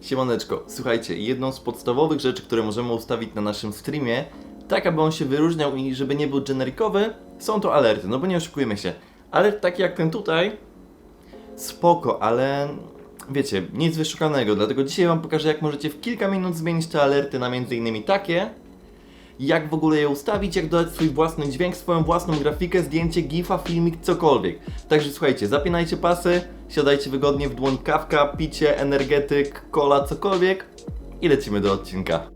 Siemaneczko, słuchajcie, jedną z podstawowych rzeczy, które możemy ustawić na naszym streamie, tak aby on się wyróżniał i żeby nie był generikowy, są to alerty, no bo nie oszukujmy się. Alert taki jak ten tutaj, spoko, ale wiecie, nic wyszukanego, dlatego dzisiaj wam pokażę jak możecie w kilka minut zmienić te alerty na innymi takie, jak w ogóle je ustawić, jak dodać swój własny dźwięk, swoją własną grafikę, zdjęcie, gifa, filmik, cokolwiek. Także słuchajcie, zapinajcie pasy, siadajcie wygodnie w dłoń kawka, picie, energetyk, cola, cokolwiek i lecimy do odcinka.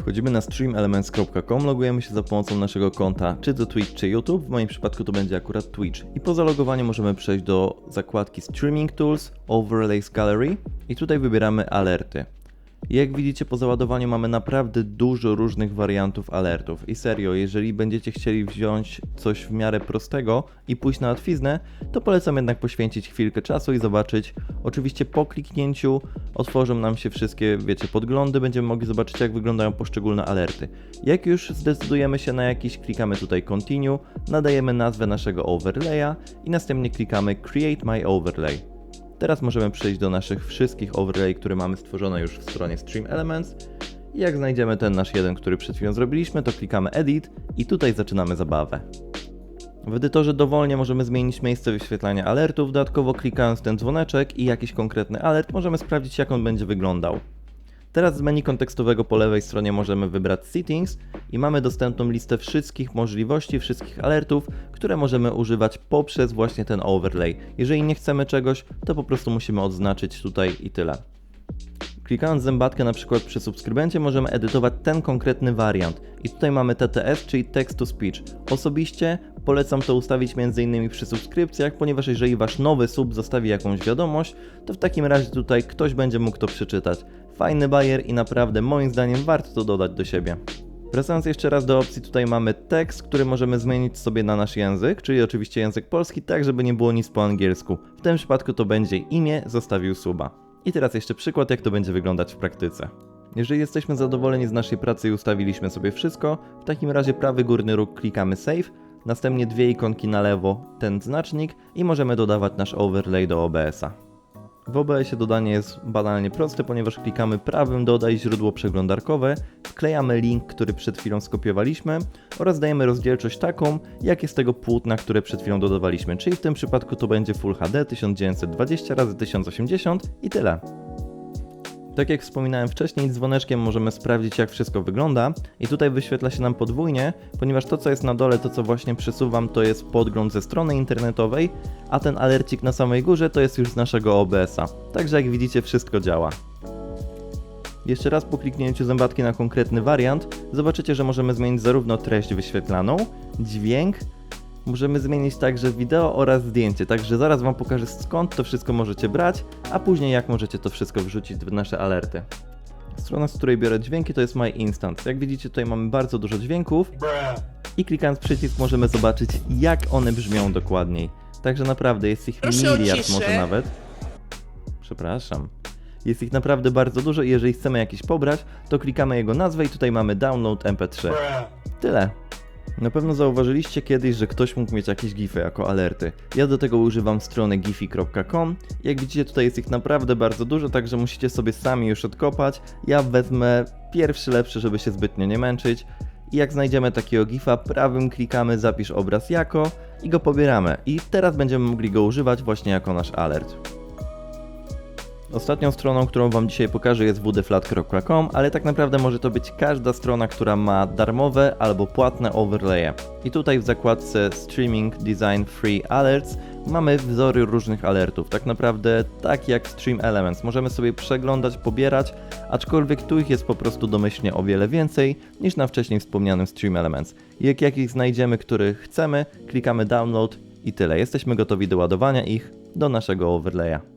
Wchodzimy na streamelements.com, logujemy się za pomocą naszego konta, czy to Twitch, czy YouTube. W moim przypadku to będzie akurat Twitch. I po zalogowaniu możemy przejść do zakładki Streaming Tools, Overlays Gallery i tutaj wybieramy alerty. Jak widzicie po załadowaniu mamy naprawdę dużo różnych wariantów alertów i serio, jeżeli będziecie chcieli wziąć coś w miarę prostego i pójść na łatwiznę, to polecam jednak poświęcić chwilkę czasu i zobaczyć. Oczywiście po kliknięciu otworzą nam się wszystkie, wiecie, podglądy, będziemy mogli zobaczyć jak wyglądają poszczególne alerty. Jak już zdecydujemy się na jakiś, klikamy tutaj continue, nadajemy nazwę naszego overlaya i następnie klikamy create my overlay. Teraz możemy przejść do naszych wszystkich overlay, które mamy stworzone już w stronie Stream Elements. I jak znajdziemy ten nasz jeden, który przed chwilą zrobiliśmy, to klikamy Edit i tutaj zaczynamy zabawę. W edytorze dowolnie możemy zmienić miejsce wyświetlania alertów, dodatkowo klikając ten dzwoneczek i jakiś konkretny alert możemy sprawdzić jak on będzie wyglądał. Teraz z menu kontekstowego po lewej stronie możemy wybrać Settings i mamy dostępną listę wszystkich możliwości, wszystkich alertów, które możemy używać poprzez właśnie ten overlay. Jeżeli nie chcemy czegoś, to po prostu musimy odznaczyć tutaj i tyle. Klikając zębatkę na przykład przy subskrybencie możemy edytować ten konkretny wariant. I tutaj mamy TTS, czyli Text to Speech. Osobiście polecam to ustawić m.in. przy subskrypcjach, ponieważ jeżeli wasz nowy sub zostawi jakąś wiadomość, to w takim razie tutaj ktoś będzie mógł to przeczytać. Fajny bajer i naprawdę moim zdaniem warto to dodać do siebie. Wracając jeszcze raz do opcji, tutaj mamy tekst, który możemy zmienić sobie na nasz język, czyli oczywiście język polski, tak żeby nie było nic po angielsku. W tym przypadku to będzie imię zostawił suba. I teraz jeszcze przykład, jak to będzie wyglądać w praktyce. Jeżeli jesteśmy zadowoleni z naszej pracy i ustawiliśmy sobie wszystko, w takim razie prawy górny róg klikamy Save, następnie dwie ikonki na lewo, ten znacznik i możemy dodawać nasz overlay do OBS-a. W OBS-ie dodanie jest banalnie proste, ponieważ klikamy prawym dodaj źródło przeglądarkowe, wklejamy link, który przed chwilą skopiowaliśmy oraz dajemy rozdzielczość taką, jak jest tego płótna, które przed chwilą dodawaliśmy, czyli w tym przypadku to będzie Full HD 1920 x 1080 i tyle. Tak jak wspominałem wcześniej, dzwoneczkiem możemy sprawdzić jak wszystko wygląda i tutaj wyświetla się nam podwójnie, ponieważ to co jest na dole, to co właśnie przesuwam, to jest podgląd ze strony internetowej, a ten alercik na samej górze to jest już z naszego OBS-a. Także jak widzicie wszystko działa. Jeszcze raz po kliknięciu zębatki na konkretny wariant, zobaczycie, że możemy zmienić zarówno treść wyświetlaną, dźwięk, możemy zmienić także wideo oraz zdjęcie, także zaraz Wam pokażę skąd to wszystko możecie brać, a później jak możecie to wszystko wrzucić w nasze alerty. Strona, z której biorę dźwięki to jest My Instant. Jak widzicie tutaj mamy bardzo dużo dźwięków i klikając przycisk możemy zobaczyć jak one brzmią dokładniej. Także naprawdę jest ich Proszę o miliard ciszę. może nawet. Przepraszam. Jest ich naprawdę bardzo dużo i jeżeli chcemy jakiś pobrać, to klikamy jego nazwę i tutaj mamy download mp3. Tyle. Na pewno zauważyliście kiedyś, że ktoś mógł mieć jakieś gify jako alerty. Ja do tego używam strony giphy.com. Jak widzicie tutaj jest ich naprawdę bardzo dużo, także musicie sobie sami już odkopać. Ja wezmę pierwszy lepszy, żeby się zbytnio nie męczyć. I jak znajdziemy takiego gifa, prawym klikamy zapisz obraz jako i go pobieramy. I teraz będziemy mogli go używać właśnie jako nasz alert. Ostatnią stroną, którą Wam dzisiaj pokażę jest wdflat.com, ale tak naprawdę może to być każda strona, która ma darmowe albo płatne overlaye. I tutaj w zakładce Streaming Design Free Alerts mamy wzory różnych alertów. Tak naprawdę tak jak Stream Elements. Możemy sobie przeglądać, pobierać, aczkolwiek tu ich jest po prostu domyślnie o wiele więcej niż na wcześniej wspomnianym Stream Elements. Jak jakich znajdziemy, których chcemy, klikamy download i tyle. Jesteśmy gotowi do ładowania ich do naszego overlaya.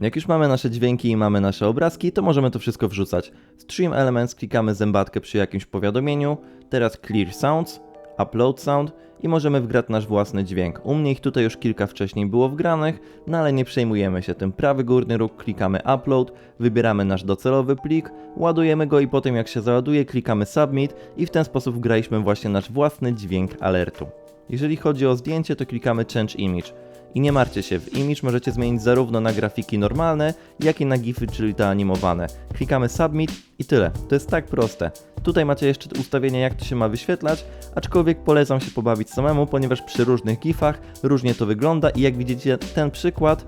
Jak już mamy nasze dźwięki i mamy nasze obrazki, to możemy to wszystko wrzucać. Stream Elements klikamy zębatkę przy jakimś powiadomieniu, teraz Clear Sounds, Upload Sound i możemy wgrać nasz własny dźwięk. U mnie ich tutaj już kilka wcześniej było wgranych, no ale nie przejmujemy się tym. Prawy górny róg klikamy Upload, wybieramy nasz docelowy plik, ładujemy go i potem jak się załaduje klikamy Submit i w ten sposób wgraliśmy właśnie nasz własny dźwięk alertu. Jeżeli chodzi o zdjęcie, to klikamy Change Image. I nie martwcie się, w image możecie zmienić zarówno na grafiki normalne, jak i na gify, czyli te animowane. Klikamy submit i tyle. To jest tak proste. Tutaj macie jeszcze ustawienie jak to się ma wyświetlać, aczkolwiek polecam się pobawić samemu, ponieważ przy różnych gifach różnie to wygląda i jak widzicie ten przykład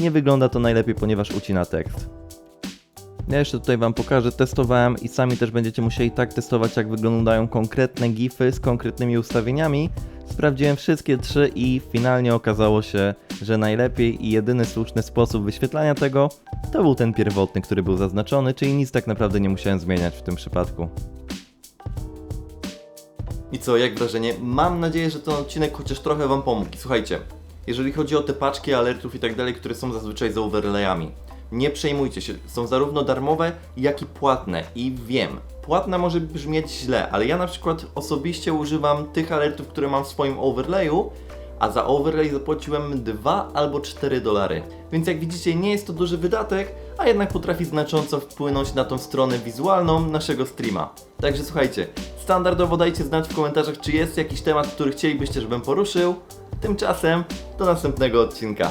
nie wygląda to najlepiej, ponieważ ucina tekst. Ja jeszcze tutaj Wam pokażę, testowałem i sami też będziecie musieli tak testować, jak wyglądają konkretne gify z konkretnymi ustawieniami. Sprawdziłem wszystkie trzy i finalnie okazało się, że najlepiej i jedyny słuszny sposób wyświetlania tego to był ten pierwotny, który był zaznaczony, czyli nic tak naprawdę nie musiałem zmieniać w tym przypadku. I co, jak wrażenie? Mam nadzieję, że ten odcinek chociaż trochę Wam pomógł. Słuchajcie, jeżeli chodzi o te paczki alertów i tak dalej, które są zazwyczaj za overlayami, nie przejmujcie się, są zarówno darmowe, jak i płatne. I wiem, płatna może brzmieć źle, ale ja na przykład osobiście używam tych alertów, które mam w swoim overlayu, a za overlay zapłaciłem 2 albo 4 dolary. Więc jak widzicie, nie jest to duży wydatek, a jednak potrafi znacząco wpłynąć na tą stronę wizualną naszego streama. Także słuchajcie, standardowo dajcie znać w komentarzach, czy jest jakiś temat, który chcielibyście, żebym poruszył. Tymczasem do następnego odcinka.